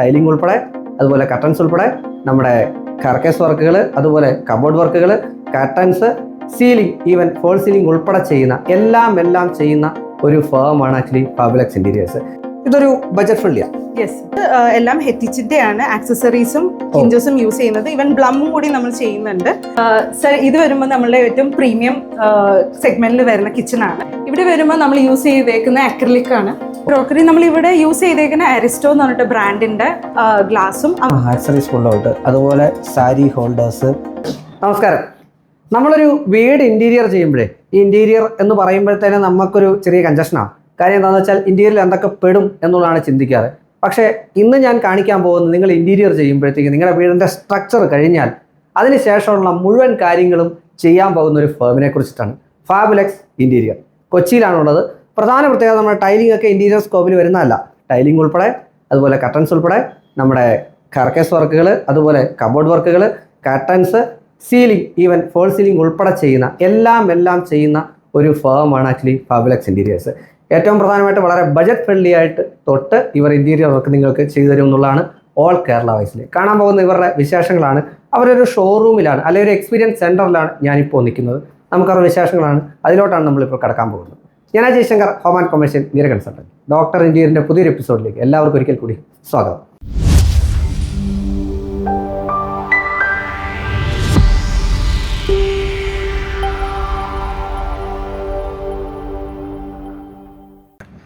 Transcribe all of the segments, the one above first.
Tiling ഉൾപ്പെടെ അതുപോലെ curtains ഉൾപ്പെടെ നമ്മുടെ കർക്കേസ് വർക്കുകൾ അതുപോലെ കബോർഡ് വർക്കുകൾ curtains ceiling even false ceiling ഉൾപ്പെടെ ചെയ്യുന്ന എല്ലാം എല്ലാം ചെയ്യുന്ന ഒരു ഫേമാണ് ആക്ച്വലി പബ്ലക്സ് ഇന്റീരിയേഴ്സ് ഇതൊരു ബജറ്റ് ഫ്രണ്ട്ലിയാണ് യെസ് എല്ലാം ഹെറ്റിച്ചിന്റെ ആണ് ആക്സസറീസും ഹിഞ്ചസും യൂസ് ചെയ്യുന്നത്. ഇവൻ ബ്ലമ്മും കൂടി നമ്മൾ ചെയ്യുന്നുണ്ട്. സർ ഇത് വരുമ്പോൾ നമ്മളുടെ ഏറ്റവും പ്രീമിയം സെഗ്മെന്റിൽ വരുന്ന കിച്ചൺ ആണ്. ഇവിടെ വരുമ്പോൾ നമ്മൾ യൂസ് ചെയ്തേക്കുന്ന അക്രിലിക് ആണ്. ക്രോക്കറി നമ്മൾ ഇവിടെ യൂസ് ചെയ്തേക്കുന്ന അരിസ്റ്റോ എന്ന് പറഞ്ഞിട്ട് ബ്രാൻഡിന്റെ ഗ്ലാസും ആക്സറീസ് അതുപോലെ സാരി ഹോൾഡേഴ്സ് നമസ്കാരം. നമ്മളൊരു വീട് ഇന്റീരിയർ ചെയ്യുമ്പോഴേ ഈ ഇന്റീരിയർ എന്ന് പറയുമ്പോഴത്തേനെ നമുക്കൊരു ചെറിയ കഞ്ചഷനാണ് കാര്യം എന്താണെന്ന് വെച്ചാൽ ഇന്റീരിയറിൽ എന്തൊക്കെ പെടും എന്നുള്ളതാണ് ചിന്തിക്കാറ്. പക്ഷേ ഇന്ന് ഞാൻ കാണിക്കാൻ പോകുന്നത് നിങ്ങൾ ഇന്റീരിയർ ചെയ്യുമ്പോഴത്തേക്ക് നിങ്ങളുടെ വീടിന്റെ സ്ട്രക്ചർ കഴിഞ്ഞാൽ അതിനുശേഷമുള്ള മുഴുവൻ കാര്യങ്ങളും ചെയ്യാൻ പോകുന്ന ഒരു ഫേമിനെ കുറിച്ചിട്ടാണ്. ഫാബുലെക്സ് ഇന്റീരിയർ കൊച്ചിയിലാണുള്ളത്. പ്രധാന പ്രത്യേകത നമ്മുടെ ടൈലിംഗ് ഒക്കെ ഇന്റീരിയർ സ്കോപ്പിൽ വരുന്നതല്ല. ടൈലിംഗ് ഉൾപ്പെടെ അതുപോലെ കട്ടൻസ് ഉൾപ്പെടെ നമ്മുടെ കർക്കേസ് വർക്കുകൾ അതുപോലെ കബോർഡ് വർക്കുകൾ curtains ceiling even false ceiling ഉൾപ്പെടെ ചെയ്യുന്ന എല്ലാം എല്ലാം ചെയ്യുന്ന ഒരു ഫേമാണ് ആക്ച്വലി ഫാബുലക്സ് ഇന്റീരിയേഴ്സ് ഏറ്റവും പ്രധാനമായിട്ട് വളരെ ബജറ്റ് ഫ്രണ്ട്ലി ആയിട്ട് തൊട്ട് ഇവർ ഇന്റീരിയർ വർക്ക് നിങ്ങൾക്ക് ചെയ്തു തരും എന്നുള്ളതാണ് ഓൾ കേരള വൈസിൽ കാണാൻ പോകുന്ന ഇവരുടെ വിശേഷങ്ങളാണ്. അവരൊരു ഷോറൂമിലാണ് അല്ലെങ്കിൽ ഒരു എക്സ്പീരിയൻസ് സെന്ററിലാണ് ഞാനിപ്പോൾ നിൽക്കുന്നത്. നമുക്കവരുടെ വിശേഷങ്ങളാണ്. അതിലോട്ടാണ് നമ്മളിപ്പോൾ കടക്കാൻ പോകുന്നത്. ഞാൻ Ajay Shankar home and commercial neera consultant doctor ഇന്ത്യന്റെ പുതിയൊരു എപ്പിസോഡിലേക്ക് എല്ലാവർക്കും ഒരിക്കൽ കൂടി സ്വാഗതം.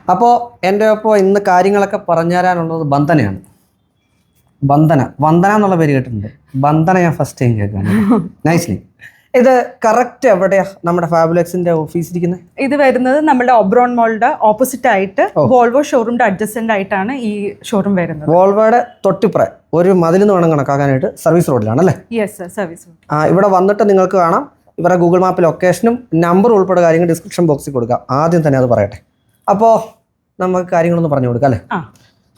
അപ്പോൾ എന്റെ ഒപ്പം ഇന്ന് കാര്യങ്ങളൊക്കെ പറഞ്ഞു തരാനുള്ളത് ബന്ധനയാണ് ബന്ധന വന്ദന എന്നുള്ള പേര് കേട്ടിട്ടുണ്ട്. ബന്ധന ഞാൻ ഫസ്റ്റ് ടൈം കേൾക്കാണ്. നൈസ്ലി ഇത് കറക്റ്റ് എവിടെയാ നമ്മുടെ ഫാബുലക്സിന്റെ ഓഫീസ് ഇരിക്കുന്നത് ഇത് വരുന്നത് നമ്മുടെ ഒബ്രോൺ മോളുടെ ഓപ്പോസിറ്റ് ആയിട്ട് വോൾവോ ഷോറൂമിന്റെ അഡ്ജസ്റ്റന്റ് ആയിട്ടാണ് ഈ ഷോറൂം വരുന്നത്. വോൾവോയുടെ തൊട്ടിപ്പുറ. ഒരു മതിൽ നിന്ന് വേണം കണക്കാക്കാനായിട്ട് സർവീസ് റോഡിലാണ് അല്ലേ? യെസ് സർ സർവീസ് ആ, ഇവിടെ വന്നിട്ട് നിങ്ങൾക്ക് കാണാം. ഇവരുടെ ഗൂഗിൾ മാപ്പ് ലൊക്കേഷനും നമ്പർ ഉൾപ്പെടെ കാര്യങ്ങൾ ഡിസ്ക്രിപ്ഷൻ ബോക്സിൽ കൊടുക്കാം. ആദ്യം തന്നെ അത് പറയട്ടെ. അപ്പോൾ നമുക്ക് കാര്യങ്ങളൊന്ന് പറഞ്ഞു കൊടുക്കാം അല്ലേ?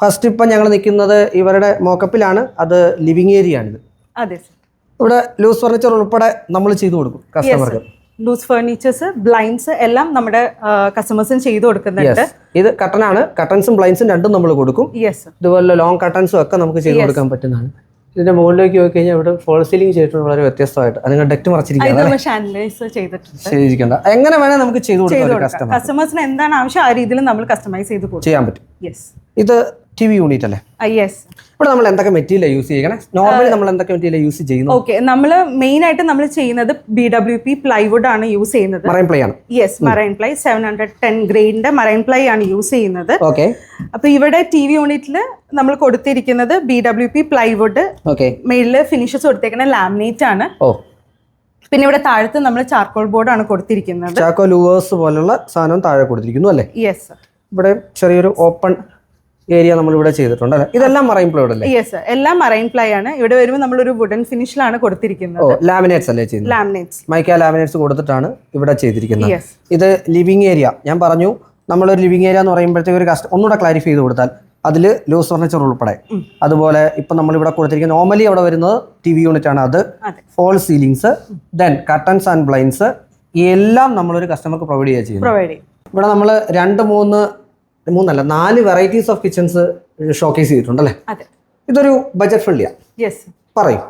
ഫസ്റ്റ് ഇപ്പം ഞങ്ങൾ നിൽക്കുന്നത് ഇവരുടെ മോക്കപ്പിലാണ് അത് ലിവിങ് ഏരിയ ആണിത്. അതെ സർ ഇവിടെ ലൂസ് ഫർണിച്ചർ ഉൾപ്പെടെ നമ്മൾ ചെയ്തു കൊടുക്കും കസ്റ്റമർക്ക് ലൂസ് ഫർണിച്ചേഴ്സ് ബ്ലൈൻഡ്സ് എല്ലാം നമ്മുടെ കസ്റ്റമേഴ്സിന് ചെയ്തു കൊടുക്കുന്നുണ്ട്. ഇത് കട്ടനാണ് കട്ടൻസും ബ്ലൈൻസും രണ്ടും നമ്മൾ കൊടുക്കും. യെസ് ഇതുപോലെ ലോങ് കട്ടൻസും ഒക്കെ നമുക്ക് ചെയ്തു കൊടുക്കാൻ പറ്റുന്നതാണ്. ഇതിന്റെ മുകളിലേക്ക് പോയി കഴിഞ്ഞാൽ ഇവിടെ ഫോൾ സീലിംഗ് ചെയ്തിട്ടുണ്ട് വളരെ വ്യത്യസ്തമായിട്ട്. അതിന് ഡെക്റ്റ് മറച്ചിരിക്കുന്നത് ചെയ്തിരിക്കേണ്ട. എങ്ങനെ വേണേൽ നമുക്ക് ചെയ്തു കൊടുക്കാം കസ്റ്റമേഴ്സിന് എന്താണ് ആവശ്യം ആ രീതിയിൽ നമ്മൾ കസ്റ്റമൈസ് ചെയ്ത് ചെയ്യാൻ പറ്റും. ഇത് ടി വി യൂണിറ്റ് അല്ലേ? യെസ് ഇവിടെ നമ്മൾ എന്തൊക്കെ മെറ്റീരിയൽ യൂസ് ചെയ്യണേ? നോർമലി നമ്മൾ എന്തൊക്കെ മെറ്റീരിയൽ യൂസ് ചെയ്യുന്നത്? ഓക്കെ നമ്മൾ മെയിൻ ആയിട്ട് നമ്മൾ ചെയ്യുന്നത് ബി ഡബ്ല്യു പി പ്ലൈവുഡ് ആണ് യൂസ് ചെയ്യുന്നത്. മറൈൻ പ്ലൈ ആണ്. Yes marine ply seven hundred ten ഗ്രേഡിന്റെ marine ply ആണ് യൂസ് ചെയ്യുന്നത്. ഓക്കെ അപ്പൊ ഇവിടെ ടി വി യൂണിറ്റിൽ നമ്മൾ കൊടുത്തിരിക്കുന്നത് B W P plywood okay മെയിലിൽ ഫിനിഷസ് കൊടുത്തേക്കുന്ന ലാമിനേറ്റ് ആണ്. ഓ പിന്നെ ഇവിടെ താഴത്ത് നമ്മൾ ചാർക്കോൾ ബോർഡ് ആണ് കൊടുത്തിരിക്കുന്നത്. ചാക്കോ ലൂവേഴ്സ് പോലുള്ള സാധനം താഴെ കൊടുത്തിരിക്കുന്നു അല്ലേ? യെസ് ഇവിടെ ചെറിയൊരു ഓപ്പൺ ഏരിയ നമ്മൾ ഇവിടെ ചെയ്തിട്ടുണ്ട് അല്ലേ? ഇതെല്ലാം മറൈൻ പ്ലൈ അല്ലേ യെസ് എല്ലാം മറൈൻ പ്ലൈ ആണ്. ഇവിടെ വരുമ്പോൾ നമ്മൾ ഒരു വുഡൻ ഫിനിഷിലാണ് കൊടുത്തിരിക്കുന്നത്. ഓ ലാമിനേറ്റ്സ് അല്ലേ ചെയ്യുന്നത്? ലാമിനേറ്റ്സ് മൈക്ക ലാമിനേറ്റ്സ് കൊടുത്തിട്ടാണ് ഇവിടെ ചെയ്തിരിക്കുന്നത്. യെസ് ഇത് ലിവിങ് ഏരിയ ഞാൻ പറഞ്ഞു നമ്മൾ ഒരു ലിവിങ് ഏരിയ എന്ന് പറയുമ്പോഴത്തേക്ക് ഒരു കസ്റ്റ് ഒന്നുകൂടെ ക്ലാരിഫൈ ചെയ്ത് കൊടുത്താൽ അതിൽ ലൂസ് ഫർണിച്ചർ ഉൾപ്പെടെ. അതുപോലെ ഇപ്പം നമ്മൾ ഇവിടെ കൊടുത്തിരിക്കുന്ന നോർമലി അവിടെ വരുന്നത് ടി വി യൂണിറ്റ് ആണ് അത്. False ceilings then curtains and blinds എല്ലാം നമ്മളൊരു കസ്റ്റമർക്ക് പ്രൊവൈഡ് ചെയ്യുക ചെയ്യുന്നത്. ഇവിടെ നമ്മൾ രണ്ട് മൂന്ന് മൂന്നല്ല നാല് വെറൈറ്റീസ് ഓഫ് കിച്ചൺസ് ഷോക്കേസ് ചെയ്തിട്ടുണ്ട് അല്ലേ അതെ. ഇതൊരു ബജറ്റ് ഫ്രണ്ട്ലിയാണ് യെസ് പറയും.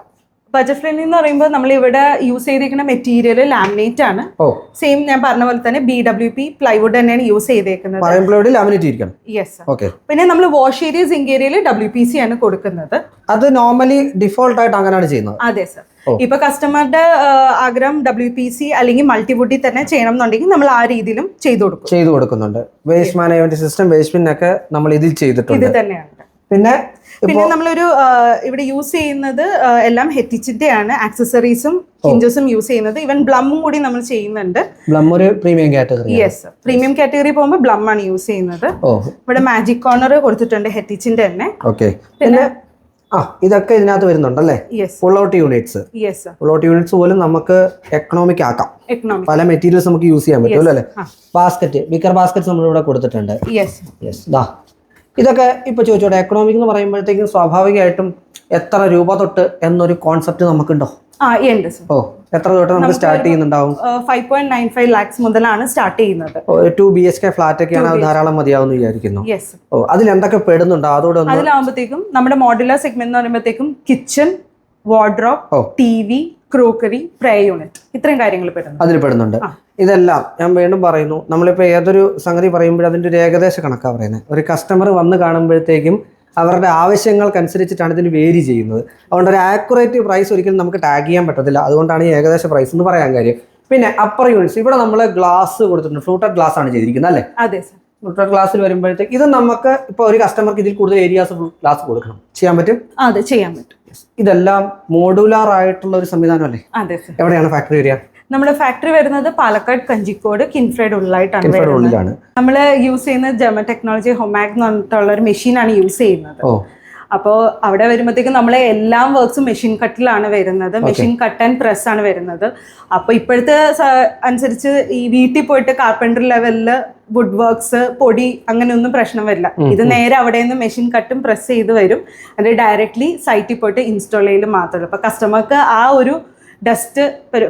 ബജറ്റ് ഫ്രണ്ട്ലി എന്ന് പറയുമ്പോൾ നമ്മൾ ഇവിടെ യൂസ് ചെയ്തിരിക്കുന്ന മെറ്റീരിയൽ ലാമിനേറ്റ് ആണ്. ഓ. സെയിം ഞാൻ പറഞ്ഞ പോലെ തന്നെ ബി ഡബ്ല്യു പി പ്ലൈവുഡ് തന്നെയാണ് യൂസ് ചെയ്തേക്കുന്നത്. ലാമിനേറ്റ് യെസ് ഓക്കെ പിന്നെ നമ്മൾ വാഷ് ഏരിയ സിങ്ക് ഏരിയയിൽ ഡബ്ല്യു പി സി ആണ് കൊടുക്കുന്നത്. അത് നോർമലി ഡിഫോൾട്ട് ആയിട്ട് അങ്ങനെയാണ് ചെയ്യുന്നത്. അതെ സർ ഇപ്പൊ കസ്റ്റമറുടെ ആഗ്രഹം ഡബ്ല്യു പി സി അല്ലെങ്കിൽ മൾട്ടിവുഡിൽ തന്നെ ചെയ്യണം എന്നുണ്ടെങ്കിൽ നമ്മൾ ആ രീതിയിലും ചെയ്തു കൊടുക്കും. ചെയ്തു കൊടുക്കുന്നുണ്ട്. Waste management system waste bin ഒക്കെ നമ്മൾ ഇതിൽ ചെയ്തിട്ടുണ്ട്. ഇത് തന്നെയാണ് പിന്നെ പിന്നെ നമ്മളൊരു ഇവിടെ യൂസ് ചെയ്യുന്നത് എല്ലാം ഹെറ്റിച്ചിന്റെ ആണ് ആക്സസറീസും ഹിഞ്ചസും യൂസ് ചെയ്യുന്നത്. ഇവൻ ബ്ലമ്മും കൂടി നമ്മൾ ചെയ്യുന്നുണ്ട്. ബ്ലം ഒരു premium category yes premium category പോകുമ്പോൾ ബ്ലം ആണ് യൂസ് ചെയ്യുന്നത്. ഇവിടെ മാജിക് കോർണർ കൊടുത്തിട്ടുണ്ട് ഹെറ്റിച്ചിന്റെ തന്നെ. ഓക്കെ പിന്നെ ആ ഇതൊക്കെ ഇതിനകത്ത് വരുന്നുണ്ടല്ലേ? Pull out units pull out units പോലും നമുക്ക് എക്കണോമിക് ആക്കാം. പല മെറ്റീരിയൽസ് നമുക്ക് യൂസ് ചെയ്യാൻ പറ്റുമല്ലോ അല്ലേ? ബാസ്കറ്റ് വിക്കർ ബിക്കർ ബാസ്ക്കറ്റ്സ് നമ്മൾ ഇവിടെ കൊടുത്തിട്ടുണ്ട് യെസ് യെസ് ദാ. ഇതൊക്കെ ഇപ്പൊ ചോദിച്ചോട്ടെ എക്കണോമിക് എന്ന് പറയുമ്പോഴത്തേക്കും സ്വാഭാവികമായിട്ടും എത്ര രൂപ തൊട്ട് എന്നൊരു കോൺസെപ്റ്റ് നമുക്കുണ്ടോ? ആ ഉണ്ട് ഓ എത്ര തൊട്ട് നമുക്ക് സ്റ്റാർട്ട് ചെയ്യുന്നുണ്ടാവും? Five point nine five lakhs മുതലാണ് സ്റ്റാർട്ട് ചെയ്യുന്നത്. Two B H K flat ഒക്കെയാണ് ധാരാളം മതിയാവുമെന്ന് വിചാരിക്കുന്നു. ഓ അതിൽ എന്തൊക്കെ പെടുന്നുണ്ടോ? അതോടെ അതിലാവുമ്പോഴത്തേക്കും നമ്മുടെ മോഡുലർ സെഗ്മെന്റ് എന്ന് പറയുമ്പോഴത്തേക്കും kitchen wardrobe T V crockery prayer unit ഇത്രയും കാര്യങ്ങൾ പെടുന്നു അതിൽ പെടുന്നുണ്ട്. ഇതെല്ലാം ഞാൻ വീണ്ടും പറയുന്നു. നമ്മളിപ്പോൾ ഏതൊരു സംഗതി പറയുമ്പോഴും അതിന്റെ ഒരു ഏകദേശ കണക്കാണ് പറയുന്നത് ഒരു കസ്റ്റമർ വന്ന് കാണുമ്പോഴത്തേക്കും അവരുടെ ആവശ്യങ്ങൾക്കനുസരിച്ചിട്ടാണ് ഇതിന് വേരി ചെയ്യുന്നത്. അതുകൊണ്ട് ഒരു ആക്യുറേറ്റ് പ്രൈസ് ഒരിക്കലും നമുക്ക് ടാഗ് ചെയ്യാൻ പറ്റത്തില്ല. അതുകൊണ്ടാണ് ഈ ഏകദേശ പ്രൈസ് എന്ന് പറയാൻ കാര്യം. പിന്നെ അപ്പർ യൂണിറ്റ്സ് ഇവിടെ നമ്മൾ ഗ്ലാസ് കൊടുത്തിട്ടുണ്ട്. ഫ്ലൂട്ടഡ് ഗ്ലാസ് ആണ് ചെയ്തിരിക്കുന്നത് അല്ലേ? അതെ സർ ഫ്ലൂട്ടഡ് ഗ്ലാസ്സിൽ വരുമ്പോഴത്തേക്ക് ഇത് നമുക്ക് ഇപ്പോൾ ഒരു കസ്റ്റമർക്ക് ഇതിൽ കൂടുതൽ ഏരിയാസ് ഗ്ലാസ് കൊടുക്കണം. ചെയ്യാൻ പറ്റും? അതെ ചെയ്യാൻ പറ്റും. ഇതെല്ലാം മോഡുലാർ ആയിട്ടുള്ള ഒരു സംവിധാനം അല്ലേ അതെ സർ എവിടെയാണ് ഫാക്ടറി വരിക? നമ്മുടെ ഫാക്ടറി വരുന്നത് പാലക്കാട് കഞ്ചിക്കോട് കിൻഫ്രൈഡ് ഉള്ളിലായിട്ടാണ് വരുന്നത്. നമ്മൾ യൂസ് ചെയ്യുന്ന ജമ ടെക്നോളജി ഹൊമാക് എന്ന് പറഞ്ഞിട്ടുള്ള ഒരു മെഷീനാണ് യൂസ് ചെയ്യുന്നത്. അപ്പോൾ അവിടെ വരുമ്പോഴത്തേക്കും നമ്മളെ എല്ലാ വർക്ക്സും മെഷീൻ കട്ടിലാണ് വരുന്നത്. മെഷീൻ കട്ട് ആൻഡ് പ്രസ് ആണ് വരുന്നത്. അപ്പോൾ ഇപ്പോഴത്തെ അനുസരിച്ച് ഈ വീട്ടിൽ പോയിട്ട് കാർപ്പന്റർ ലെവലിൽ വുഡ് വർക്ക്സ് പൊടി അങ്ങനെയൊന്നും പ്രശ്നം വരില്ല. ഇത് നേരെ അവിടെ നിന്ന് മെഷീൻ കട്ടും പ്രസ് ചെയ്ത് വരും. അത് ഡയറക്ട്ലി സൈറ്റിൽ പോയിട്ട് ഇൻസ്റ്റാൾ ചെയ്യൽ മാത്രമേ ഉള്ളൂ. അപ്പോൾ കസ്റ്റമർക്ക് ആ ഒരു ഡസ്റ്റ്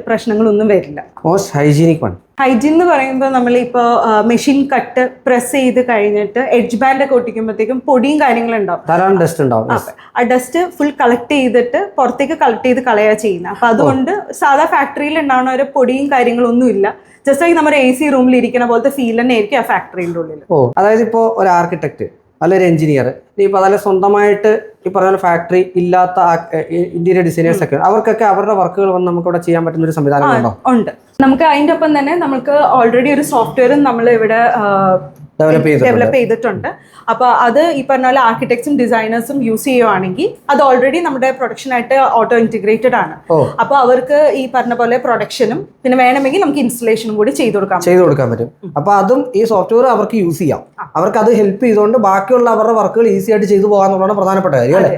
പ്രശ്നങ്ങളൊന്നും വരില്ല. മോസ്റ്റ് ഹൈജീനിക് വൺ ഹൈജീൻ എന്ന് പറയുമ്പോൾ നമ്മളിപ്പോൾ മെഷീൻ കട്ട് പ്രസ് ചെയ്ത് കഴിഞ്ഞിട്ട് എഡ്ജ് ബാൻഡ് ഒക്കെ ഒട്ടിക്കുമ്പോഴത്തേക്കും പൊടിയും കാര്യങ്ങളും ഉണ്ടാവും. ഡസ്റ്റ് ഉണ്ടാവും. ആ ഡസ്റ്റ് ഫുൾ കളക്ട് ചെയ്തിട്ട് പുറത്തേക്ക് കളക്ട് ചെയ്ത് കളയാ ചെയ്യുന്നത് അപ്പൊ അതുകൊണ്ട് സാധാ ഫാക്ടറിയിൽ ഉണ്ടാവുന്ന ഒരു പൊടിയും കാര്യങ്ങളൊന്നും ഇല്ല. ജസ്റ്റ് ആയി നമ്മുടെ എ സി റൂമിൽ ഇരിക്കുന്ന പോലത്തെ ഫീൽ തന്നെ ആയിരിക്കും ആ ഫാക്ടറിയുടെ ഉള്ളിൽ ഓ അതായത് ഇപ്പോൾ ഒരു ആർക്കിടെക്ട് അല്ലൊരു എഞ്ചിനീയർ. ഇപ്പോൾ അതല്ല സ്വന്തമായിട്ട് ഈ പറഞ്ഞ ഫാക്ടറി ഇല്ലാത്ത ഇന്റീരിയർ ഡിസൈനേഴ്സ് ഒക്കെ അവർക്കൊക്കെ അവരുടെ വർക്കുകൾ വന്ന് നമുക്ക് ഇവിടെ ചെയ്യാൻ പറ്റുന്ന ഒരു സംവിധാനം ഉണ്ടോ ഉണ്ട്. നമുക്ക് അതിന്റെ ഒപ്പം തന്നെ നമുക്ക് ഓൾറെഡി ഒരു സോഫ്റ്റ്വെയറും നമ്മൾ ഇവിടെ ഡെവലപ്പ് ചെയ്തിട്ടുണ്ട്. അപ്പോൾ അത് ഈ പറഞ്ഞ പോലെ ആർക്കിടെക്ട്സും ഡിസൈനേഴ്സും യൂസ് ചെയ്യുവാണെങ്കിൽ അത് ഓൾറെഡി നമ്മുടെ പ്രൊഡക്ഷനായിട്ട് ഓട്ടോ ഇന്റിഗ്രേറ്റഡ് ആണ്. അപ്പോൾ അവർക്ക് ഈ പറഞ്ഞ പോലെ പ്രൊഡക്ഷനും പിന്നെ വേണമെങ്കിൽ നമുക്ക് ഇൻസ്റ്റലേഷനും കൂടി ചെയ്തു കൊടുക്കാം. ചെയ്തു കൊടുക്കാൻ പറ്റും. അപ്പോൾ അതും ഈ സോഫ്റ്റ്വെയർ അവർക്ക് യൂസ് ചെയ്യാം. അവർക്ക് അത് ഹെൽപ്പ് ചെയ്തുകൊണ്ട് ബാക്കിയുള്ള അവരുടെ വർക്കുകൾ ഈസി ആയിട്ട് ചെയ്തു പോകാന്നുള്ളതാണ് പ്രധാനപ്പെട്ട കാര്യം അല്ലേ?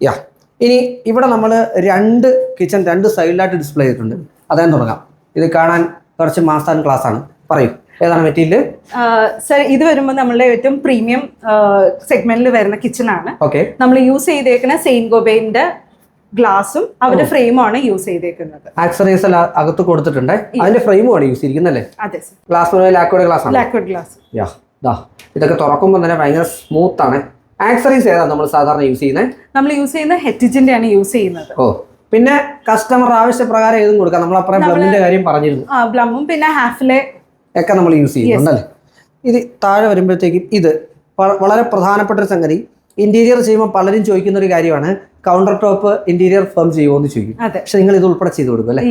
യാ. ഇനി ഇവിടെ നമ്മൾ രണ്ട് കിച്ചൺ രണ്ട് സൈഡിലായിട്ട് ഡിസ്പ്ലേ ചെയ്തിട്ടുണ്ട്. അതായത് തുടങ്ങാം. ഇത് കാണാൻ കുറച്ച് മാസ് ആൻഡ് ക്ലാസ് ആണ്. പറയൂ. ഏതാണ് മെറ്റീരിയൽ സർ ഇത് വരുമ്പോൾ നമ്മളുടെ ഏറ്റവും പ്രീമിയം സെഗ്മെന്റിൽ വരുന്ന കിച്ചൺ ആണ്. ഓക്കെ നമ്മൾ യൂസ് ചെയ്തേക്കുന്ന സെയിൻ ഗോബൈന്റെ ഗ്ലാസും അവരുടെ ഫ്രെയിമാണ് യൂസ് ചെയ്തേക്കുന്നത്. ആക്സറീസ് എല്ലാം അകത്ത് കൊടുത്തിട്ടുണ്ട്. അതിന്റെ ഫ്രെയിമുമാണ് യൂസ് ചെയ്തിരിക്കുന്നത് അല്ലേ? അതെ സർ ഗ്ലാസ് ലാക്കോയുടെ ഗ്ലാസ് ആണ്? ലാക്വിഡ് ഗ്ലാസ് യാ ദാ ഇതൊക്കെ തുറക്കുമ്പോൾ തന്നെ ഭയങ്കര സ്മൂത്ത് ആണ്. ആക്സറീസ് ഏതാണ് നമ്മൾ സാധാരണ യൂസ് ചെയ്യുന്നത് നമ്മൾ യൂസ് ചെയ്യുന്ന ഹെറ്റിജിന്റെ ആണ് യൂസ് ചെയ്യുന്നത്. ഓ പിന്നെ കസ്റ്റമർ ആവശ്യപ്രകാരം ഏതും കൊടുക്കാം. നമ്മൾ അപ്പുറം ബ്ലമ്മിന്റെ കാര്യം പറഞ്ഞിരുന്നു. ആ ബ്ലമ്മും പിന്നെ ഹാഫിലെ ഒക്കെ നമ്മൾ യൂസ് ചെയ്യുന്നുണ്ടല്ലേ? ഇത് താഴെ വരുമ്പോഴത്തേക്കും ഇത് വളരെ പ്രധാനപ്പെട്ട ഒരു സംഗതി. ഇന്റീരിയർ ചെയ്യുമ്പോൾ പലരും ചോദിക്കുന്ന ഒരു കാര്യമാണ് കൗണ്ടർ ടോപ്പ് ഇന്റീരിയർ ഫേം ചെയ്യുമോ എന്ന് ചോദിക്കും. അതെ. പക്ഷെ നിങ്ങൾ ഇത് ഉൾപ്പെടെ ചെയ്ത് കൊടുക്കും അല്ലേ?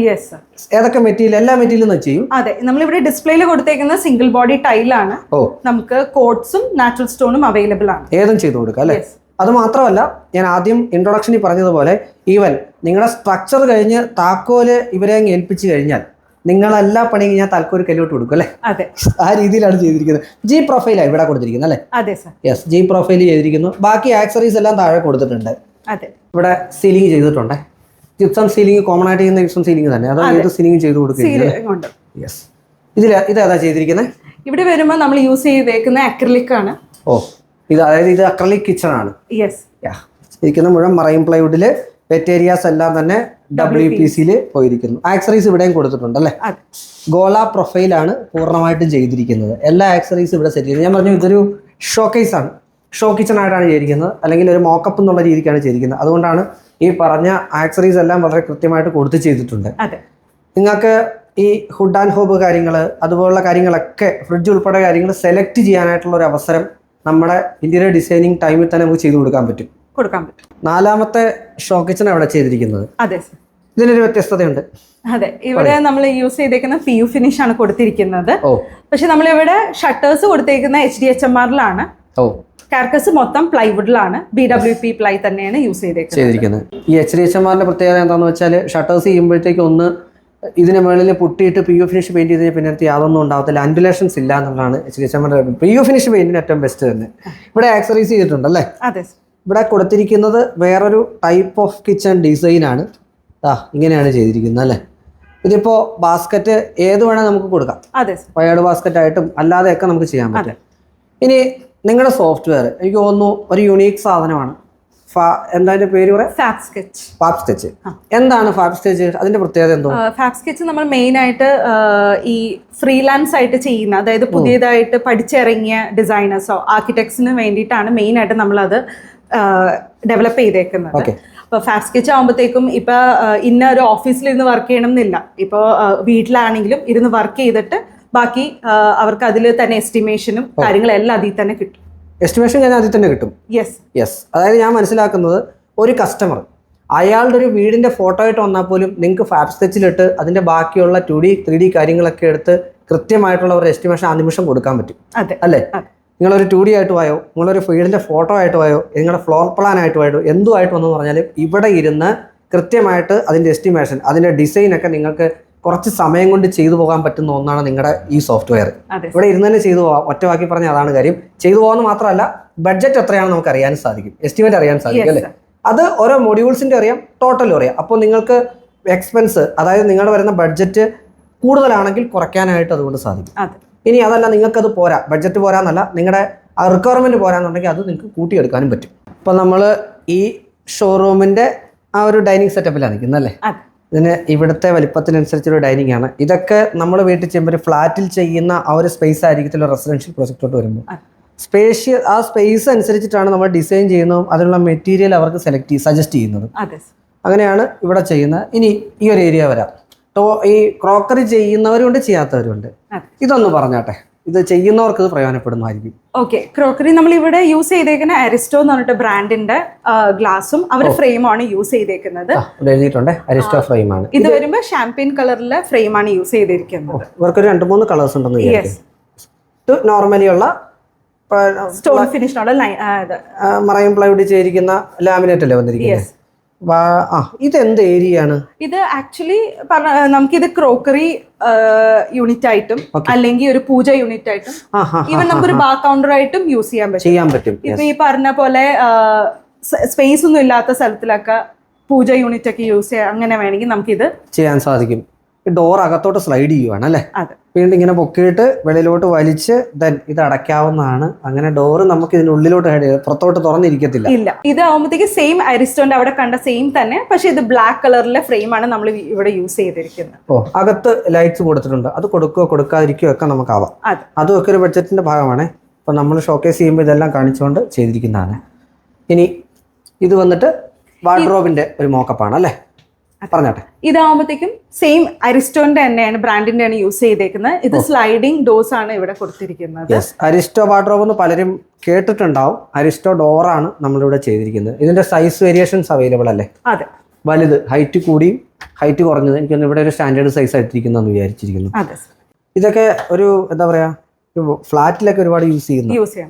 ഏതൊക്കെ മെറ്റീരിയൽ എല്ലാ മെറ്റീരിയലും ചെയ്യും? അതെ. നമ്മളിവിടെ ഡിസ്പ്ലേയിൽ കൊടുത്തേക്കുന്ന സിംഗിൾ ബോഡി ടൈലാണ് ഓ. നമുക്ക് കോട്ട്സും നാച്ചുറൽ സ്റ്റോണും അവൈലബിൾ ആണ്. ഏതും ചെയ്ത് കൊടുക്കാം അല്ലേ? അത് മാത്രമല്ല ഞാൻ ആദ്യം ഇൻട്രൊഡക്ഷനിൽ പറഞ്ഞതുപോലെ ഈവൻ നിങ്ങളുടെ സ്ട്രക്ചർ കഴിഞ്ഞ് താക്കോൽ ഇവരെ ഏൽപ്പിച്ചു കഴിഞ്ഞാൽ നിങ്ങളെല്ലാ പണിയും ഞാൻ താൽക്കോൽ കല്ലോട്ട് കൊടുക്കും അല്ലേ? അതെ. ആ രീതിയിലാണ് ചെയ്തിരിക്കുന്നത്. ജി പ്രൊഫൈലാണ് ഇവിടെ കൊടുത്തിരിക്കുന്നത് അല്ലേ? അതെ സർ യെസ് ജി പ്രൊഫൈൽ ചെയ്തിരിക്കുന്നു. ബാക്കി ആക്സറീസ് എല്ലാം താഴെ കൊടുത്തിട്ടുണ്ട്. അതെ. ഇവിടെ സീലിംഗ് ചെയ്തിട്ടുണ്ട്. ജിപ്സം സീലിംഗ് കോമൺ ആയിട്ട് ചെയ്യുന്ന ജിപ്സം സീലിംഗ് തന്നെ. അതോ ഏത് സീലിംഗ് ചെയ്ത് കൊടുക്കുന്നത് യെസ് ഇതിൽ ഇതേതാ ചെയ്തിരിക്കുന്നത് ഇവിടെ വരുമ്പോൾ നമ്മൾ യൂസ് ചെയ്തേക്കുന്ന അക്രലിക് ആണ്. ഓ ഇത് അതായത് ഇത് അക്രലിക് കിച്ചൺ ആണ്. യെസ് യാ ഇരിക്കുന്ന മുഴുവൻ മറൈൻ പ്ലൈവുഡിൽ വെറ്റേരിയാസ് എല്ലാം തന്നെ ഡബ്ല്യു പി സിയിൽ പോയിരിക്കുന്നു. ആക്സറീസ് ഇവിടെയും കൊടുത്തിട്ടുണ്ട് അല്ലേ? ഗോള പ്രൊഫൈലാണ് പൂർണമായിട്ടും ചെയ്തിരിക്കുന്നത്. എല്ലാ ആക്സറീസ് ഇവിടെ സെറ്റ് ചെയ്തത് ഞാൻ പറഞ്ഞു ഇതൊരു ഷോക്കേസ് ആണ്. ഷോ കിച്ചൺ ആയിട്ടാണ് ചെയ്തിരിക്കുന്നത്. അല്ലെങ്കിൽ ഒരു മോക്കപ്പ് എന്നുള്ള രീതിക്കാണ് ചെയ്തിരിക്കുന്നത്. അതുകൊണ്ടാണ് ഈ പറഞ്ഞ ആക്സറീസ് എല്ലാം വളരെ കൃത്യമായിട്ട് കൊടുത്ത് ചെയ്തിട്ടുണ്ട്. നിങ്ങൾക്ക് ഈ ഹുഡ് ആൻഡ് ഹോബ് കാര്യങ്ങൾ അതുപോലുള്ള കാര്യങ്ങളൊക്കെ ഫ്രിഡ്ജ് ഉൾപ്പെടെ കാര്യങ്ങൾ സെലക്ട് ചെയ്യാനായിട്ടുള്ള ഒരു അവസരം നമ്മുടെ ഇന്റീരിയർ ഡിസൈനിങ് ടൈമിൽ തന്നെ നമുക്ക് ചെയ്തു കൊടുക്കാൻ പറ്റും. കൊടുക്കാൻ പറ്റും. നാലാമത്തെ ഷോ കിച്ചൺ അവിടെ ചെയ്തിരിക്കുന്നത്. അതെ സർ ഇതിനൊരു വ്യത്യസ്തതയുണ്ട്. അതെ ഇവിടെ നമ്മൾ യൂസ് ചെയ്തേക്കുന്ന പി യു ഫിനിഷ് ആണ് കൊടുത്തിരിക്കുന്നത്. പക്ഷെ നമ്മൾ ഇവിടെ ഷട്ടേഴ്സ് കൊടുത്തേക്കുന്ന എച്ച് ഡി എച്ച് എം ആറിലാണ് ഓ. കാർക്കസ് മൊത്തം പ്ലൈവുഡിലാണ് ബി ഡബ്ല്യു പി പ്ലൈ തന്നെയാണ് യൂസ് ചെയ്തേക്കുന്നത്. ചെയ്തിരിക്കുന്നത്. ഈ എച്ച് ഡി എച്ച് എം ആറിന്റെ പ്രത്യേകത എന്താണെന്ന് വെച്ചാൽ ഷട്ടേഴ്സ് ചെയ്യുമ്പോഴത്തേക്ക് ഒന്ന് ഇതിന് മുകളിൽ പൊട്ടിയിട്ട് പി യു ഫിനിഷ് പെയിന്റ് ചെയ്തതിന് പിന്നെ യാതൊന്നും ഉണ്ടാവത്തില്ല. അൻഡുലേഷൻസ് ഇല്ല എന്നുള്ളതാണ് എച്ച് ഡി എച്ച് എം ആറിന്റെ പി യു ഫിനിഷ് പെയിന്റിന് ഏറ്റവും ബെസ്റ്റ് തന്നെ. ഇവിടെ ആക്സറൈസ് ചെയ്തിട്ടുണ്ടല്ലേ? അതെ ഇവിടെ കൊടുത്തിരിക്കുന്നത് വേറൊരു ടൈപ്പ് ഓഫ് കിച്ചൺ ഡിസൈൻ ആണ്. ആ ഇങ്ങനെയാണ് ചെയ്തിരിക്കുന്നത് അല്ലേ? ഇതിപ്പോ ബാസ്ക്കറ്റ് ഏത് വേണേൽ നമുക്ക് കൊടുക്കാം. അതെ വയേർഡ് ബാസ്ക്കറ്റ് ആയിട്ടും അല്ലാതെയൊക്കെ നമുക്ക് ചെയ്യാൻ പറ്റും. ഇനി നിങ്ങളുടെ സോഫ്റ്റ്വെയർ എനിക്ക് തോന്നുന്നു ഒരു യുണീക്ക് സാധനമാണ്. എന്താ പേര് പറയാം? ഫാബ് സ്കെച്ച് ഫാബ് സ്കെച്ച് എന്താണ് ഫാബ് സ്കെച്ച് അതിന്റെ പ്രത്യേകത എന്തോ? ഫാബ് സ്കെച്ച് നമ്മൾ മെയിൻ ആയിട്ട് ഈ ഫ്രീലാൻസ് ആയിട്ട് ചെയ്യുന്ന അതായത് പുതിയതായിട്ട് പഠിച്ചിറങ്ങിയ ഡിസൈനേഴ്സോ ആർക്കിടെക്ട്സിന് വേണ്ടിയിട്ടാണ് മെയിൻ ആയിട്ട് നമ്മൾ അത് ഡെവലപ്പ് ചെയ്തേക്കുന്നത്. ഇപ്പൊ ഫാബ് സ്കെച്ച് ആകുമ്പോഴത്തേക്കും ഇപ്പൊ ഇന്ന ഒരു ഓഫീസിൽ ഇരുന്ന് വർക്ക് ചെയ്യണം എന്നില്ല ഇപ്പോൾ വീട്ടിലാണെങ്കിലും ഇരുന്ന് വർക്ക് ചെയ്തിട്ട് ബാക്കി അവർക്ക് അതിൽ തന്നെ എസ്റ്റിമേഷനും കാര്യങ്ങളെല്ലാം അതിൽ തന്നെ കിട്ടും. എസ്റ്റിമേഷൻ ഞാൻ അതിൽ തന്നെ കിട്ടും. യെസ് യെസ് അതായത് ഞാൻ മനസ്സിലാക്കുന്നത് ഒരു കസ്റ്റമർ അയാളുടെ ഒരു വീടിന്റെ ഫോട്ടോ ആയിട്ട് വന്നാൽ പോലും നിങ്ങൾക്ക് ഫാബ് സ്കെച്ചിലിട്ട് അതിന്റെ ബാക്കിയുള്ള ടു ഡി ത്രീ ഡി കാര്യങ്ങളൊക്കെ എടുത്ത് കൃത്യമായിട്ടുള്ള ഒരു എസ്റ്റിമേഷൻ ആ നിമിഷം കൊടുക്കാൻ പറ്റും. അതെ. അല്ലേ. നിങ്ങളൊരു ടു ഡി ആയിട്ട് പോയോ നിങ്ങളൊരു വീടിന്റെ ഫോട്ടോ ആയിട്ട് പോയോ നിങ്ങളുടെ ഫ്ലോർ പ്ലാൻ ആയിട്ട് പോയോ എന്തുമായിട്ട് വന്നു പറഞ്ഞാൽ ഇവിടെ ഇരുന്ന് കൃത്യമായിട്ട് അതിന്റെ എസ്റ്റിമേഷൻ അതിന്റെ ഡിസൈൻ ഒക്കെ നിങ്ങൾക്ക് കുറച്ച് സമയം കൊണ്ട് ചെയ്തു പോകാൻ പറ്റുന്ന ഒന്നാണ് നിങ്ങളുടെ ഈ സോഫ്റ്റ്വെയർ ഇവിടെ ഇരുന്ന് തന്നെ ചെയ്തു പോകാം. ഒറ്റവാക്കി പറഞ്ഞ അതാണ് കാര്യം. ചെയ്തു പോകാമെന്ന് മാത്രമല്ല ബഡ്ജറ്റ് എത്രയാണെന്ന് നമുക്ക് അറിയാൻ സാധിക്കും. എസ്റ്റിമേറ്റ് അറിയാൻ സാധിക്കും അല്ലേ? അത് ഓരോ മോഡ്യൂൾസിന്റെ അറിയാം ടോട്ടലും അറിയാം. അപ്പോൾ നിങ്ങൾക്ക് എക്സ്പെൻസ് അതായത് നിങ്ങളുടെ വരുന്ന ബഡ്ജറ്റ് കൂടുതലാണെങ്കിൽ കുറയ്ക്കാനായിട്ട് അതുകൊണ്ട് സാധിക്കും. ഇനി അതല്ല നിങ്ങൾക്കത് പോരാ. ബഡ്ജറ്റ് പോരാന്നല്ല നിങ്ങളുടെ ആ റിക്വയർമെന്റ് പോരാന്നുണ്ടെങ്കിൽ അത് നിങ്ങൾക്ക് കൂട്ടിയെടുക്കാനും പറ്റും. അപ്പോൾ നമ്മൾ ഈ ഷോറൂമിന്റെ ആ ഒരു ഡൈനിങ് സെറ്റപ്പിലാണ് നിൽക്കുന്നത് അല്ലേ? ഇതിന് ഇവിടുത്തെ വലിപ്പത്തിനനുസരിച്ചൊരു ഡൈനിങ് ആണ്. ഇതൊക്കെ നമ്മൾ വീട്ടിൽ ചെയ്യുമ്പോൾ ഫ്ലാറ്റിൽ ചെയ്യുന്ന ആ ഒരു സ്പേസ് ആയിരിക്കത്തില്ല റെസിഡൻഷ്യൽ പ്രൊജക്റ്റോട്ട് വരുമ്പോൾ സ്പേഷ്യൽ സ്പേഷ്യ ആ സ്പേസ് അനുസരിച്ചിട്ടാണ് നമ്മൾ ഡിസൈൻ ചെയ്യുന്നതും അതിനുള്ള മെറ്റീരിയൽ അവർക്ക് സെലക്ട് ചെയ്ത് സജസ്റ്റ് ചെയ്യുന്നത്. അങ്ങനെയാണ് ഇവിടെ ചെയ്യുന്നത്. ഇനി ഈ ഒരു ഏരിയ വരാം. ടോ ഈ ക്രോക്കറി ചെയ്യുന്നവരുണ്ട് ചെയ്യാത്തവരുണ്ട്. ഇതൊന്ന് പറഞ്ഞാട്ടെ. ഇത് ചെയ്യുന്നവർക്ക് ഇത് പ്രയോജനപ്പെടുന്നതായിരിക്കും ഓക്കെ. ക്രോക്കറി നമ്മൾ ഇവിടെ യൂസ് ചെയ്തേക്കുന്ന അരിസ്റ്റോ എന്ന് പറഞ്ഞിട്ട് ബ്രാൻഡിന്റെ ഗ്ലാസും അവർ ഫ്രെയിമാണ് യൂസ് ചെയ്തേക്കുന്നത്. എഴുതിയിട്ടുണ്ട്. അരിസ്റ്റോ ഫ്രെയിമാണ്. ഇത് വരുമ്പോൾ ഷാംപെയിൻ കളറിലെ ഫ്രെയിമാണ് യൂസ് ചെയ്തിരിക്കുന്നത്. ഇവർക്ക് രണ്ട് മൂന്ന് കളേഴ്സ് ഉണ്ടെന്ന് ഇത് നോർമലി ഉള്ള സ്റ്റോൺ ഫിനിഷിനുള്ള മറൈൻ പ്ലൈവുഡ് ചെയ്തിരിക്കുന്ന ലാമിനേറ്റ് അല്ലേ വന്നിരിക്കുന്നത്? യെസ് വാ- ആ ഇത് എന്ത് ഏരിയ ആണ് ഇത് ആക്ച്വലി നമുക്കിത് ക്രോക്കറി യൂണിറ്റ് ആയിട്ടും അല്ലെങ്കിൽ ഒരു പൂജ യൂണിറ്റ് ആയിട്ടും ഈവൻ നമുക്കൊരു ബാർ കൗണ്ടർ ആയിട്ടും യൂസ് ചെയ്യാൻ പറ്റും. ചെയ്യാൻ പറ്റും. ഇപ്പൊ ഈ പറഞ്ഞ പോലെ സ്പേസ് ഒന്നും ഇല്ലാത്ത സ്ഥലത്തിലൊക്കെ പൂജ യൂണിറ്റ് ഒക്കെ യൂസ് ചെയ്യാം അങ്ങനെ വേണമെങ്കിൽ നമുക്കിത് ചെയ്യാൻ സാധിക്കും. ഡോർ അകത്തോട്ട് സ്ലൈഡ് ചെയ്യുവാണ് അല്ലേ? അതെ. വീണ്ടും ഇങ്ങനെ പൊക്കിയിട്ട് വെളിയിലോട്ട് വലിച്ച് ദെൻ ഇത് അടയ്ക്കാവുന്നതാണ്. അങ്ങനെ ഡോറ് നമുക്ക് ഇതിന് ഉള്ളിലോട്ട് ഹൈഡ് ചെയ്ത് പുറത്തോട്ട് തുറന്നിരിക്കത്തില്ല. ഇല്ല. ഇത് ആകുമ്പോഴത്തേക്ക് സെയിം അരിസ്റ്റോന്റെ അവിടെ കണ്ട സെയിം തന്നെ. പക്ഷെ ഇത് ബ്ലാക്ക് കളറിലെ ഫ്രെയിം ആണ് നമ്മൾ ഇവിടെ യൂസ് ചെയ്തിരിക്കുന്നത്. ഓ അകത്ത് ലൈറ്റ്സ് കൊടുത്തിട്ടുണ്ട്. അത് കൊടുക്കുകയോ കൊടുക്കാതിരിക്കുകയോ ഒക്കെ നമുക്കാവാം. അതും. ഒക്കെ ഒരു ബഡ്ജറ്റിന്റെ ഭാഗമാണ്. അപ്പോൾ നമ്മൾ ഷോക്കേസ് ചെയ്യുമ്പോൾ ഇതെല്ലാം കാണിച്ചുകൊണ്ട് ചെയ്തിരിക്കുന്നതാണ്. ഇനി ഇത് വന്നിട്ട് വാർഡ്രോബിന്റെ ഒരു മോക്കപ്പാണ് അല്ലേ? പറഞ്ഞാട്ടെ. ഇതാകുമ്പോഴത്തേക്കും സെയിം അരിസ്റ്റോന്റെ തന്നെയാണ് ബ്രാൻഡിന്റെ ആണ് യൂസ് ചെയ്തേക്കുന്നത്. ഇത് സ്ലൈഡിംഗ് ഡോസ് ആണ് ഇവിടെ കൊടുത്തിരിക്കുന്നത്. അരിസ്റ്റോ വാർഡ്രോബ് എന്ന് പലരും കേട്ടിട്ടുണ്ടാവും. അരിസ്റ്റോ ഡോർ ഡോറാണ് നമ്മളിവിടെ ചെയ്തിരിക്കുന്നത്. ഇതിന്റെ സൈസ് വേരിയേഷൻസ് അവൈലബിൾ അല്ലേ? അതെ. വലുത് ഹൈറ്റ് കൂടി ഹൈറ്റ് കുറഞ്ഞത്. എനിക്കൊന്ന് ഇവിടെ ഒരു സ്റ്റാൻഡേർഡ് സൈസ് ആയിട്ടിരിക്കുന്നതെന്ന് വിചാരിച്ചിരിക്കുന്നു. ഇതൊക്കെ ഒരു എന്താ പറയാ ഫ്ലാറ്റിലൊക്കെ ഒരുപാട് യൂസ് ചെയ്യുന്നു യൂസ് ചെയ്യാൻ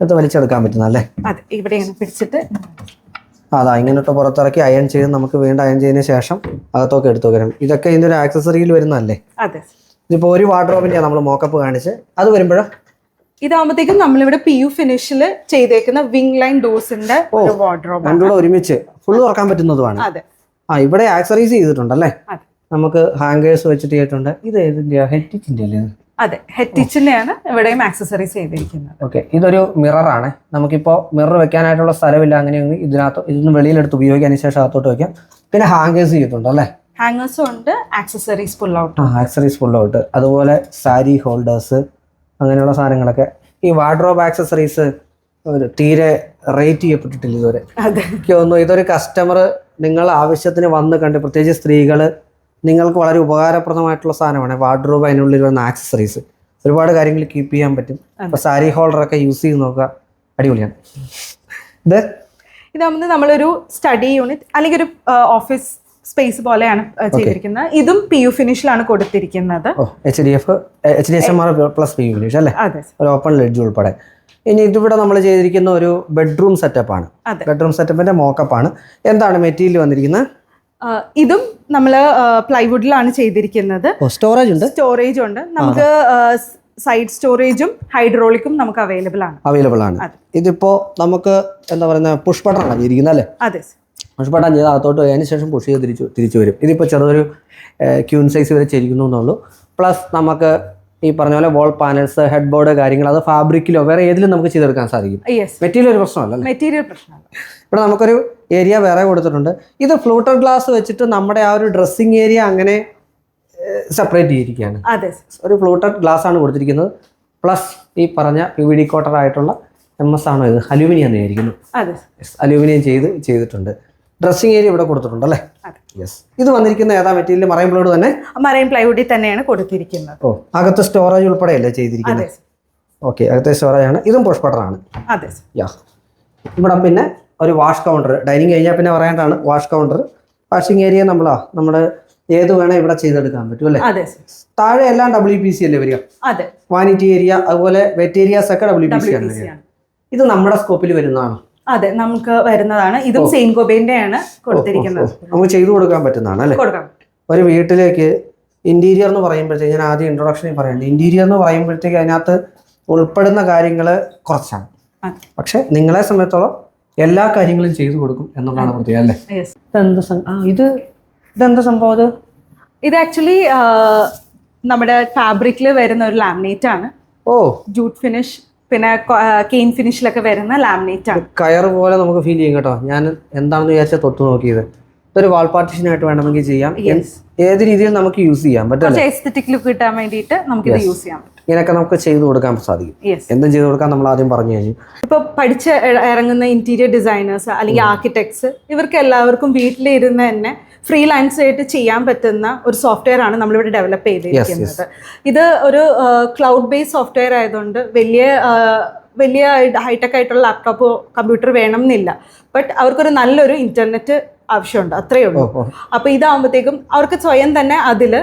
പറ്റും. വലിച്ചെടുക്കാൻ പറ്റുന്ന അല്ലേ അതെ ഇവിടെ പിടിച്ചിട്ട് അതാ ഇങ്ങനത്തെ പുറത്തിറക്കി അയൺ ചെയ്ത് നമുക്ക് വീണ്ടും അയൺ ചെയ്തതിന് ശേഷം അകത്തൊക്കെ എടുത്തു വരും ഇതൊക്കെ ഇതിന്റെ ഒരു ആക്സസറിയിൽ വരുന്നതല്ലേ? അതെ. ഇതിപ്പോൾ ഒരു വാർഡ്രോബിന്റെ നമ്മൾ മോക്കപ്പ് കാണിച്ച് അത് വരുമ്പോഴോ? ഇതാകുമ്പോഴത്തേക്കും നമ്മളിവിടെ പി യു ഫിനിഷിൽ ചെയ്തേക്കുന്ന വിംഗ് ലൈൻ ഡോസിന്റെ വാർഡ്രോബ് ഒരുമിച്ച് ഫുള്ള് തുറക്കാൻ പറ്റുന്നതുമാണ്. ആ ഇവിടെ ആക്സറൈസ് ചെയ്തിട്ടുണ്ടല്ലേ? നമുക്ക് ഹാങ്കേഴ്സ് വെച്ചിട്ട് ചെയ്തിട്ടുണ്ട്. ഇത് ഏതിന്റെ ഹെറ്റിക്കിന്റെ അല്ലേ? അതെ ഹെറ്റിച്ചിന്റെയാണ് ഇവിടെയും ആക്സസറീസ് ചെയ്തിരിക്കുന്നത്. ഓക്കെ ഇതൊരു മിററാണ് നമുക്കിപ്പോൾ മിറർ വെക്കാനായിട്ടുള്ള സ്ഥലമില്ല അങ്ങനെയൊന്നും ഇതിനകത്ത് ഇതിന് വെളിയിലെടുത്ത് ഉപയോഗിക്കാൻ ശേഷം അകത്തോട്ട് വെക്കാം. പിന്നെ ഹാങ്കേഴ്സ് ചെയ്തിട്ടുണ്ട് അല്ലേ? ഹാങ്ങേഴ്സും ഉണ്ട് accessories pull out accessories pull out അതുപോലെ സാരി ഹോൾഡേഴ്സ് അങ്ങനെയുള്ള സാധനങ്ങളൊക്കെ. ഈ വാർഡ്രോബ് ആക്സസറീസ് തീരെ റേറ്റ് ചെയ്യപ്പെട്ടിട്ടില്ല ഇതുവരെ. അതെ. എനിക്ക് തോന്നുന്നു ഇതൊരു കസ്റ്റമർ നിങ്ങൾ ആവശ്യത്തിന് വന്ന് കണ്ട് പ്രത്യേകിച്ച് സ്ത്രീകൾ നിങ്ങൾക്ക് വളരെ ഉപകാരപ്രദമായിട്ടുള്ള സാധനമാണ് വാർഡ്രോബ് അതിനുള്ളിൽ വരുന്ന ആക്സസറീസ് ഒരുപാട് കാര്യങ്ങൾ കീപ്പ് ചെയ്യാൻ പറ്റും. ഇപ്പോൾ സാരി ഹോൾഡറൊക്കെ യൂസ് ചെയ്ത് നോക്കുക. അടിപൊളിയാണ്. ഇത് ഇതാകുമ്പോൾ നമ്മളൊരു സ്റ്റഡി യൂണിറ്റ് അല്ലെങ്കിൽ ഒരു ഓഫീസ് സ്പേസ് പോലെയാണ് ചെയ്തിരിക്കുന്നത്. ഇതും പി യു ഫിനിഷിലാണ് കൊടുത്തിരിക്കുന്നത്. H D F H D S M R plus P finish അല്ലേ? ഒരു ഓപ്പൺ ലെഡ്ജ് ഉൾപ്പെടെ. ഇനി ഇതിവിടെ നമ്മൾ ചെയ്തിരിക്കുന്ന ഒരു ബെഡ്റൂം സെറ്റപ്പാണ് ആണ്. ബെഡ്റൂം സെറ്റപ്പിന്റെ മോക്കപ്പാണ് എന്താണ് മെറ്റീരിയൽ വന്നിരിക്കുന്നത്? ഇതും നമ്മൾ പ്ലൈവുഡിലാണ് ചെയ്തിരിക്കുന്നത്. സ്റ്റോറേജ് ഉണ്ട്? സ്റ്റോറേജ് ഉണ്ട്. നമുക്ക് സൈഡ് സ്റ്റോറേജും ഹൈഡ്രോളിക്കും നമുക്ക് അവൈലബിൾ ആണ്. അവൈലബിൾ ആണ്. ഇതിപ്പോ നമുക്ക് എന്താ പറയുന്ന പുഷ് ബട്ടൺ ഇരിക്കുന്നത് അല്ലേ? അതെ പുഷ് ബട്ടൺ ചെയ്ത് അകത്തോട്ട് പോയതിനു ശേഷം പുഷ് ചെയ്ത് തിരിച്ചു തിരിച്ചു വരും. ഇതിപ്പോൾ ചെറുതൊരു ക്യൂൺ സൈസ് വരെ ചെയ്തിരിക്കുന്നു എന്നുള്ളൂ. പ്ലസ് നമുക്ക് ഈ പറഞ്ഞ പോലെ വോൾ പാനൽസ് ഹെഡ് ബോർഡ് കാര്യങ്ങൾ അത് ഫാബ്രിക്കിലോ വേറെ ഏതിലും നമുക്ക് ചെയ്തെടുക്കാൻ സാധിക്കും. മെറ്റീരിയൽ ഒരു പ്രശ്നമല്ല മെറ്റീരിയൽ പ്രശ്നമല്ല. ഇവിടെ നമുക്കൊരു ഏരിയ വേറെ കൊടുത്തിട്ടുണ്ട്. ഇത് ഫ്ലൂട്ടഡ് ഗ്ലാസ് വെച്ചിട്ട് നമ്മുടെ ആ ഒരു ഡ്രസ്സിങ് ഏരിയ അങ്ങനെ സെപ്പറേറ്റ് ചെയ്തിരിക്കുകയാണ്. അതെ. ഒരു ഫ്ലൂട്ടഡ് ഗ്ലാസ് ആണ് കൊടുത്തിരിക്കുന്നത്. പ്ലസ് ഈ പറഞ്ഞ പി വി ഡി കോട്ടർ ആയിട്ടുള്ള എം എസ് ആണോ ഇത് അലൂമിനിയം ആയിരിക്കുന്നു അലൂമിനിയം ചെയ്ത് ചെയ്തിട്ടുണ്ട്. ഡ്രസ്സിങ് ഏരിയ ഇവിടെ കൊടുത്തിട്ടുണ്ട് അല്ലേ? യെസ് ഇത് വന്നിരിക്കുന്ന ഏതാ മെറ്റീരിയൽ മറൈൻ പ്ലൈവുഡ് തന്നെ? മറൈൻ പ്ലൈവുഡിൽ തന്നെയാണ് കൊടുത്തിരിക്കുന്നത്. ഓ അകത്ത് സ്റ്റോറേജ് ഉൾപ്പെടെയല്ലേ ചെയ്തിരിക്കുന്നത്? ഓക്കെ അകത്തെ സ്റ്റോറേജ് ആണ്. ഇതും പുഷ് അതെ യാ ഇവിടെ പിന്നെ ഒരു വാഷ് കൗണ്ടർ ഡൈനിങ് കഴിഞ്ഞാൽ പിന്നെ പറയാനാണ് വാഷ് കൗണ്ടർ വാഷിംഗ് ഏരിയ നമ്മളാ നമ്മൾ ഏത് വേണേ ഇവിടെ ചെയ്തെടുക്കാൻ പറ്റും അല്ലേ? താഴെ എല്ലാം ഡബ്ല്യു പി സി അല്ലേ വരിക? വാനിറ്റി ഏരിയ അതുപോലെ വെറ്റ് ഏരിയാസ് ഒക്കെ ഡബ്ല്യു പി സി ആണ് വരിക. ആണ്. ഇത് നമ്മുടെ സ്കോപ്പിൽ വരുന്നതാണ്. അതെ നമുക്ക് വരുന്നതാണ്. ഇതും സെയിൻ ഗോബേന്റെ ആണ് കൊടുത്തിരിക്കുന്നത്. നമുക്ക് ചെയ്തു കൊടുക്കാൻ പറ്റുന്നതാണ് അല്ലേ? കൊടുക്കാം ഒരു വീട്ടിലേക്ക് ഇന്റീരിയർ എന്ന് പറയുമ്പോഴത്തേക്ക് ഞാൻ ആദ്യം ഇൻട്രൊഡക്ഷനിൽ പറയുന്നത് ഇന്റീരിയർ എന്ന് പറയുമ്പോഴത്തേക്ക് അതിനകത്ത് ഉൾപ്പെടുന്ന കാര്യങ്ങൾ കുറച്ചാണ്. പക്ഷെ നിങ്ങളെ സംബന്ധിച്ചോളം എല്ലാ കാര്യങ്ങളും ചെയ്തു കൊടുക്കും എന്നുള്ളതാണ് പ്രത്യേകം അല്ലേ? ഇതെന്ത് ഇത് ഇതെന്താ സംഭവം അത്? ഇത് ആക്ച്വലി നമ്മുടെ ഫാബ്രിക്കിൽ വരുന്ന ഒരു ലാമിനേറ്റ് ആണ്. ഓ. ജൂട്ട് ഫിനിഷ് പിന്നെ കെയിൻ ഫിനിഷിലൊക്കെ വരുന്ന ലാമിനേറ്റ് ആണ്. കയർ പോലെ നമുക്ക് ഫീൽ ചെയ്യും കേട്ടോ. ഞാൻ എന്താണെന്ന് വിചാരിച്ചാൽ തൊട്ട് നോക്കിയത്. ഇതൊരു വാൾ പാർട്ടിഷൻ ആയിട്ട് വേണമെങ്കിൽ ചെയ്യാം. ഏത് രീതിയിൽ നമുക്ക് യൂസ് ചെയ്യാൻ പറ്റും എസ്തെറ്റിക് ലുക്ക് കിട്ടാൻ വേണ്ടിയിട്ട് നമുക്കിത് യൂസ് ചെയ്യാം ഇങ്ങനെയൊക്കെ നമുക്ക് ചെയ്തു കൊടുക്കാൻ സാധിക്കും. എന്തും ചെയ്തു കൊടുക്കാൻ നമ്മൾ ആദ്യം പറഞ്ഞു കഴിഞ്ഞു. ഇപ്പൊ പഠിച്ച ഇറങ്ങുന്ന ഇന്റീരിയർ ഡിസൈനേഴ്സ് അല്ലെങ്കിൽ ആർക്കിടെക്ട്സ് ഇവർക്ക് എല്ലാവർക്കും വീട്ടിലിരുന്ന് തന്നെ ഫ്രീലാൻസ് ആയിട്ട് ചെയ്യാൻ പറ്റുന്ന ഒരു സോഫ്റ്റ്വെയർ ആണ് നമ്മളിവിടെ ഡെവലപ്പ് ചെയ്തിരിക്കുന്നത്. ഇത് ഒരു ക്ലൗഡ് ബേസ്ഡ് സോഫ്റ്റ്വെയർ ആയതുകൊണ്ട് വലിയ വലിയ ഹൈടെക് ആയിട്ടുള്ള ലാപ്ടോപ്പ് കമ്പ്യൂട്ടർ വേണം എന്നില്ല ബട്ട് അവർക്കൊരു നല്ലൊരു ഇന്റർനെറ്റ് ആവശ്യമുണ്ട്. അത്രയേ ഉള്ളൂ. അപ്പോൾ അപ്പൊ ഇതാകുമ്പോഴത്തേക്കും അവർക്ക് സ്വയം തന്നെ അതിൽ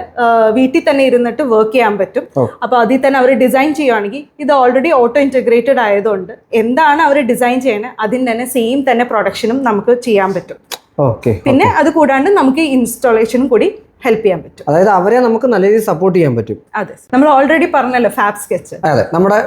വീട്ടിൽ തന്നെ ഇരുന്നിട്ട് വർക്ക് ചെയ്യാൻ പറ്റും. അപ്പോൾ അപ്പൊ അതിൽ തന്നെ അവർ ഡിസൈൻ ചെയ്യുവാണെങ്കിൽ ഇത് ഓൾറെഡി ഓട്ടോ ഇന്റഗ്രേറ്റഡ് ആയതുകൊണ്ട് എന്താണ് അവർ ഡിസൈൻ ചെയ്യണത് അതിന് തന്നെ സെയിം തന്നെ പ്രൊഡക്ഷനും നമുക്ക് ചെയ്യാൻ പറ്റും. ഓക്കെ പിന്നെ അത് കൂടാണ്ട് നമുക്ക് ഇൻസ്റ്റാളേഷനും കൂടി ഹെൽപ്പ് ചെയ്യാൻ പറ്റും. അതായത് അവരെ നമുക്ക് നല്ല രീതിയിൽ സപ്പോർട്ട് ചെയ്യാൻ പറ്റും. അതെ. നമ്മൾ ഓൾറെഡി പറഞ്ഞല്ലോ ഫാബ് സ്കെച്ച് അതെ നമ്മുടെ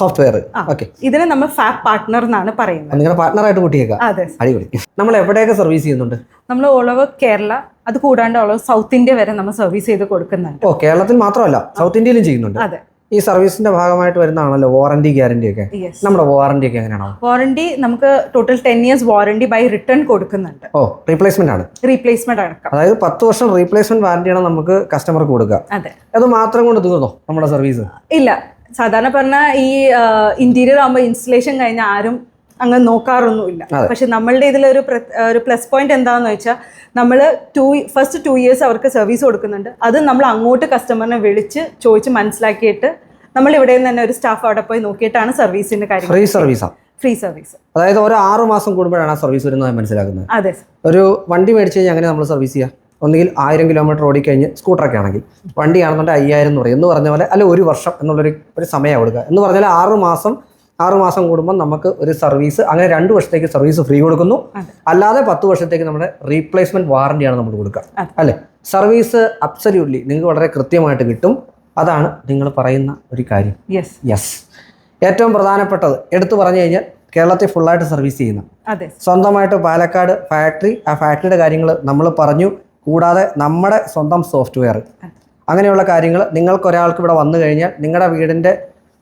സോഫ്റ്റ്വെയർ ഓക്കെ ഇതിനെ നമ്മൾ ഫാബ് പാർട്ട്ണർ എന്നാണ് പറയുന്നത്. നിങ്ങളുടെ പാർട്ട്ണറായിട്ട് കൂട്ടിയേക്കാം. അതെ. അടിപൊളി. നമ്മൾ എവിടെയൊക്കെ സർവീസ് ചെയ്യുന്നുണ്ട്? നമ്മൾ ഓൾ ഓവർ കേരള അത് കൂടാണ്ട് ഓൾ ഓവർ സൗത്ത് ഇന്ത്യ വരെ നമ്മൾ സർവീസ് ചെയ്ത് കൊടുക്കുന്നുണ്ട്. ഓ കേരളത്തിൽ മാത്രമല്ല സൗത്ത് ഇന്ത്യയിലും ചെയ്യുന്നുണ്ട്. അതെ. ഈ സർവീസിന്റെ ഭാഗമായിട്ട് വരുന്നതാണല്ലോ വാറന്റി ഗ്യാരണ്ടി ഒക്കെ. നമ്മുടെ വാറന്റി ഒക്കെ എങ്ങനെയാണോ? വാറണ്ടി നമുക്ക് total ten years warranty by return കൊടുക്കുന്നുണ്ട്. ഓ റീപ്ലേസ്മെന്റ് ആണ്. റീപ്ലേസ്മെന്റ് ആണ് അതായത് പത്ത് വർഷം റീപ്ലേസ്മെന്റ് വാറന്റിയാണ് നമുക്ക് കസ്റ്റമർക്ക് കൊടുക്കുക. അതെ. അത് മാത്രം കൊണ്ട് തീർന്നോ നമ്മുടെ സർവീസ് ഇല്ല. സാധാരണ പറഞ്ഞ ഈ ഇന്റീരിയർ ആകുമ്പോൾ ഇൻസ്റ്റലേഷൻ കഴിഞ്ഞ ആരും അങ്ങ് നോക്കാറൊന്നുമില്ല. പക്ഷെ നമ്മളുടെ ഇതിലൊരു ഒരു ഒരു പ്ലസ് പോയിന്റ് എന്താണെന്ന് വെച്ചാൽ നമ്മൾ ടു ഫസ്റ്റ് ടു ഇയേഴ്സ് അവർക്ക് സർവീസ് കൊടുക്കുന്നുണ്ട്. അത് നമ്മൾ അങ്ങോട്ട് കസ്റ്റമറിനെ വിളിച്ച് ചോദിച്ച് മനസ്സിലാക്കിയിട്ട് നമ്മൾ ഇവിടെ നിന്ന് തന്നെ ഒരു സ്റ്റാഫ് അവിടെ പോയി നോക്കിയിട്ടാണ് സർവീസിന്റെ കാര്യം ഫ്രീ സർവീസാണ് ഫ്രീ സർവീസ് അതായത് ഒരു ആറ് മാസം കൂടുമ്പോഴാണ് ആ സർവീസ് വരുന്നത് മനസ്സിലാക്കുന്നത്. അതെ ഒരു വണ്ടി മേടിച്ച് കഴിഞ്ഞാൽ അങ്ങനെ നമ്മൾ സർവീസ് ചെയ്യുക ഒന്നുകിൽ ആയിരം കിലോമീറ്റർ ഓടിക്കഴിഞ്ഞ് സ്കൂട്ടറൊക്കെ ആണെങ്കിൽ വണ്ടിയാണെന്നുണ്ടെങ്കിൽ അയ്യായിരം എന്ന് പറയും. എന്ന് പറഞ്ഞ പോലെ അല്ല ഒരു വർഷം എന്നുള്ളൊരു ഒരു സമയം കൊടുക്കുക. എന്ന് പറഞ്ഞാൽ ആറ് മാസം ആറ് മാസം കൂടുമ്പോൾ നമുക്ക് ഒരു സർവീസ് അങ്ങനെ രണ്ട് വർഷത്തേക്ക് സർവീസ് ഫ്രീ കൊടുക്കുന്നു. അല്ലാതെ പത്ത് വർഷത്തേക്ക് നമ്മുടെ റീപ്ലേസ്മെന്റ് വാറണ്ടിയാണ് നമ്മൾ കൊടുക്കുക. അല്ലെ? സർവീസ് അബ്സല്യൂട്ട്ലി നിങ്ങൾക്ക് വളരെ കൃത്യമായിട്ട് കിട്ടും. അതാണ് നിങ്ങൾ പറയുന്ന ഒരു കാര്യം. യെസ് യെസ് ഏറ്റവും പ്രധാനപ്പെട്ടത് എടുത്തു പറഞ്ഞു കഴിഞ്ഞാൽ കേരളത്തിൽ ഫുള്ളായിട്ട് സർവീസ് ചെയ്യുന്ന. സ്വന്തമായിട്ട് പാലക്കാട് ഫാക്ടറി ആ ഫാക്ടറിയുടെ കാര്യങ്ങൾ നമ്മൾ പറഞ്ഞു. കൂടാതെ നമ്മുടെ സ്വന്തം സോഫ്റ്റ്വെയർ അങ്ങനെയുള്ള കാര്യങ്ങൾ നിങ്ങൾക്ക് ഒരാൾക്ക് ഇവിടെ വന്നു കഴിഞ്ഞാൽ നിങ്ങളുടെ വീടിന്റെ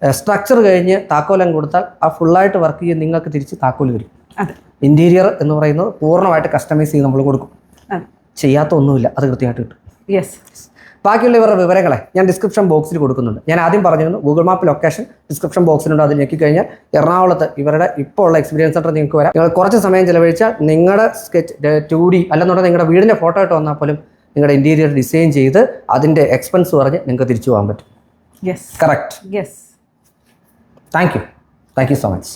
സ്ട്രക്ചർ കഴിഞ്ഞ് താക്കോലം കൊടുത്താൽ ആ ഫുള്ളായിട്ട് വർക്ക് ചെയ്ത് നിങ്ങൾക്ക് തിരിച്ച് താക്കോൽ വരും ഇന്റീരിയർ എന്ന് പറയുന്നത് പൂർണമായിട്ട് കസ്റ്റമൈസ് ചെയ്ത് നമ്മൾ കൊടുക്കും. ചെയ്യാത്ത ഒന്നുമില്ല. അത് കൃത്യമായിട്ട് കിട്ടും. യെസ് ബാക്കിയുള്ള ഇവരുടെ വിവരങ്ങളെ ഞാൻ ഡിസ്ക്രിപ്ഷൻ ബോക്സിൽ കൊടുക്കുന്നുണ്ട്. ഞാൻ ആദ്യം പറഞ്ഞിരുന്നു ഗൂഗിൾ മാപ്പ് ലൊക്കേഷൻ ഡിസ്ക്രിപ്ഷൻ ബോക്സിലുണ്ട് അത് ഞെക്കി കഴിഞ്ഞാൽ എറണാകുളത്ത് ഇവരുടെ ഇപ്പോൾ ഉള്ള എക്സ്പീരിയൻസ് സെന്റർ നിങ്ങൾക്ക് വരാം. നിങ്ങൾ കുറച്ച് സമയം ചിലവഴിച്ചാൽ നിങ്ങളുടെ സ്കെച്ച് ടു ഡി അല്ലെന്നുണ്ടെങ്കിൽ നിങ്ങളുടെ വീടിന്റെ ഫോട്ടോ ഇട്ട് വന്നാൽ പോലും നിങ്ങളുടെ ഇന്റീരിയർ ഡിസൈൻ ചെയ്ത് അതിന്റെ എക്സ്പെൻസ് പറഞ്ഞ് നിങ്ങൾക്ക് തിരിച്ചു പോകാൻ പറ്റും. Yes correct yes thank you thank you so much